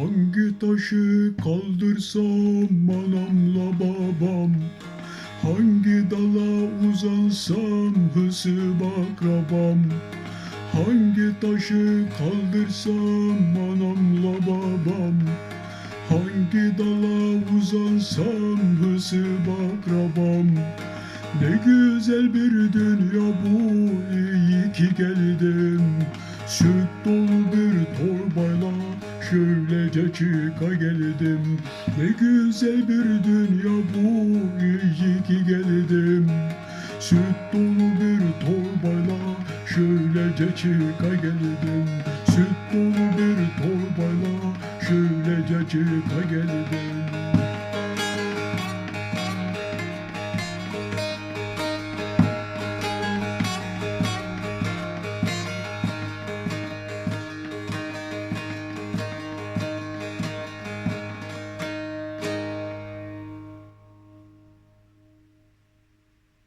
Hangi taşı kaldırsam anamla babam? Hangi dala uzansam hısım akrabam? Hangi taşı kaldırsam anamla babam? Hangi dala uzansam hısım akrabam? Ne güzel bir dünya bu iyi ki geldim. Torbayla şöylece çıka geldim. Ne güzel bir dünya bu iyi ki geldim. Süt dolu bir torbayla şöylece çıka geldim. Süt dolu bir torbayla şöylece çıka geldim